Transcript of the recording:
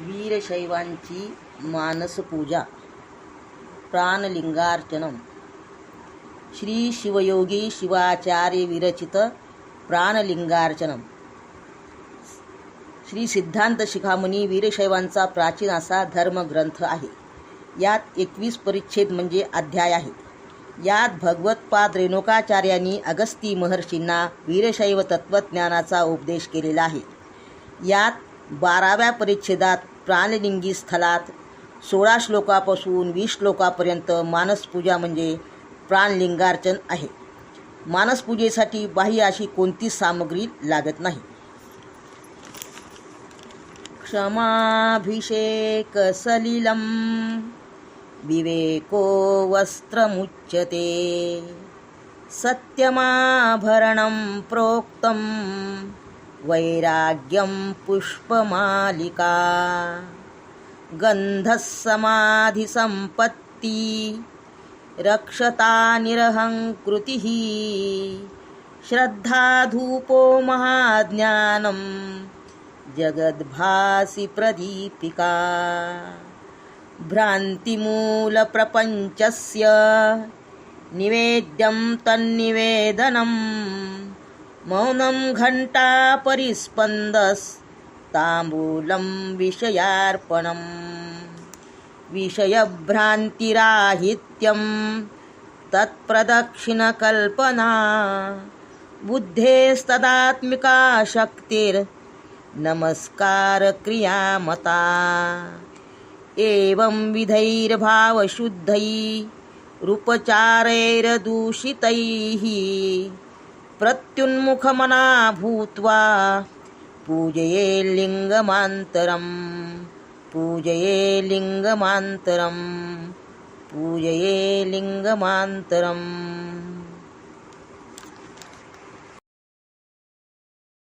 वीरशैवांची मानसपूजा प्राणलिंगार्चनम. श्री शिवयोगी शिवाचार्य विरचित प्राणलिंगार्चनम. श्री सिद्धांत शिखामणी वीरशैवांचा प्राचीन असा धर्मग्रंथ आहे. यात एकवीस परिच्छेद म्हणजे अध्याय आहेत. यात भगवतपाद रेणुकाचार्यांनी अगस्ती महर्षींना वीरशैव तत्त्वज्ञानाचा उपदेश केलेला आहे. यात बाराव्या परिच्छेदात प्राणलिंगी स्थलात सोळा श्लोकापासून वीस श्लोकापर्यंत मानसपूजा म्हणजे प्राणलिंगार्चन आहे. मानसपूजेसाठी बाह्य अशी कोणतीच सामग्री लागत नाही? क्षमाभिषेकसलिलं विवेको वस्त्रमुच्यते सत्यमाभरणं प्रोक्तम् वैराग्यं पुष्पमालिका। गन्धः समाधिसम्पत्ति रक्षता निरहङ्कृतिः श्रद्धाधूपो महाज्ञानं जगद्भासि प्रदीपिका। भ्रान्तिमूलप्रपञ्चस्य निवेद्यं तन्निवेदनं मौनं घण्टापरिस्पन्दस्ताम्बूलं विषयार्पणम्। विषयभ्रान्तिराहित्यं तत्प्रदक्षिणकल्पना। बुद्धेस्तदात्मिका शक्तिर्नमस्कारक्रियामता एवं विधैर्भावशुद्धै। रूपचारैरदूषितैः। प्रत्युन्मुखमना भूत्वा पूजये लिङ्गमान्तरम् पूजये लिङ्गमान्तरं पूजये लिङ्गमान्तरम्।